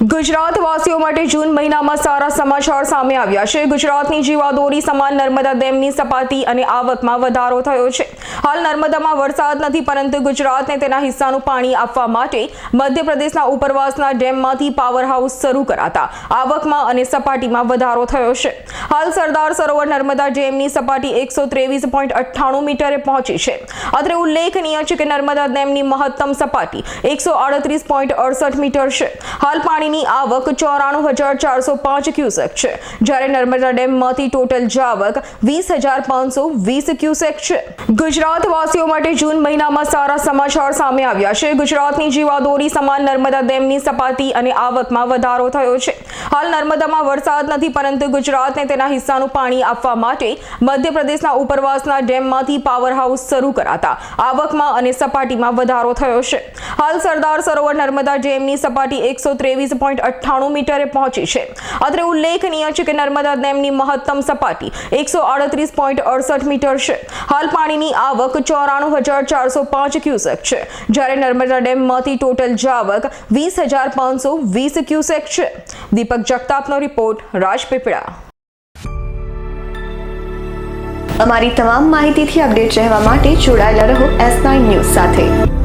ગુજરાત વાસીઓ માટે જૂન મહિનામાં સારા સમાચાર સામે આવ્યા છે. ગુજરાતની જીવાદોરી સમાન નર્મદા ડેમની સપાટી અને આવકમાં વધારો થયો છે. હાલ નર્મદામાં વરસાદ નથી, પરંતુ ગુજરાતને તેના હિસ્સાનું પાણી આપવા માટે મધ્યપ્રદેશના ઉપરવાસના ડેમમાંથી પાવર હાઉસ શરૂ કરાતા આવકમાં અને સપાટીમાં વધારો થયો છે. હાલ સરદાર સરોવર નર્મદા ડેમની સપાટી એકસો ત્રેવીસ પોઈન્ટ અઠ્ઠાણું મીટરે પહોંચી છે. અત્રે ઉલ્લેખનીય છે કે નર્મદા ડેમની મહત્તમ સપાટી એકસો આડત્રીસ પોઈન્ટ અડસઠ મીટર છે. હાલ પાણીની આવક ચોરાણું હજાર ચારસો પાંચ ક્યુસેક છે. જ્યારે નર્મદા ડેમમાંથી ટોટલ જાવક વીસ હજાર પાંચસો વીસ ક્યુસેક છે. ગુજરાત વાસીઓ માટે જૂન મહિનામાં સારા સમાચાર સામે આવ્યા છે. ગુજરાતની જીવાદોરી સમાન નર્મદા ડેમની સપાટી અને આવકમાં વધારો થયો છે. હાલ નર્મદામાં વરસાદ નથી, પરંતુ ગુજરાતને તેના હિસ્સાનું પાણી આપવા માટે મધ્યપ્રદેશના ઉપરવાસના ડેમમાંથી પાવર હાઉસ શરૂ કરાતા આવકમાં અને સપાટીમાં વધારો થયો છે. હાલ સરદાર સરોવર નર્મદા ડેમની સપાટી એકસો ત્રેવીસ પોઈન્ટ અઠ્ઠાણું મીટરે પહોંચી છે. અત્રે ઉલ્લેખનીય છે કે નર્મદા ડેમની મહત્તમ સપાટી એકસો આડત્રીસ પોઈન્ટ અડસઠ મીટર છે. હાલ પાણીની આવક ચોરાણું હજાર ચારસો પાંચ ક્યુસેક છે. જ્યારે નર્મદા ડેમમાંથી ટોટલ જાવક વીસ હજાર પાંચસો વીસ ક્યુસેક છે. દીપક જગતાપનો રિપોર્ટ, રાજપીપળા. અમારી તમામ માહિતીથી અપડેટ રહેવા માટે જોડાયેલા રહો એસ નાઇન ન્યૂઝ સાથે.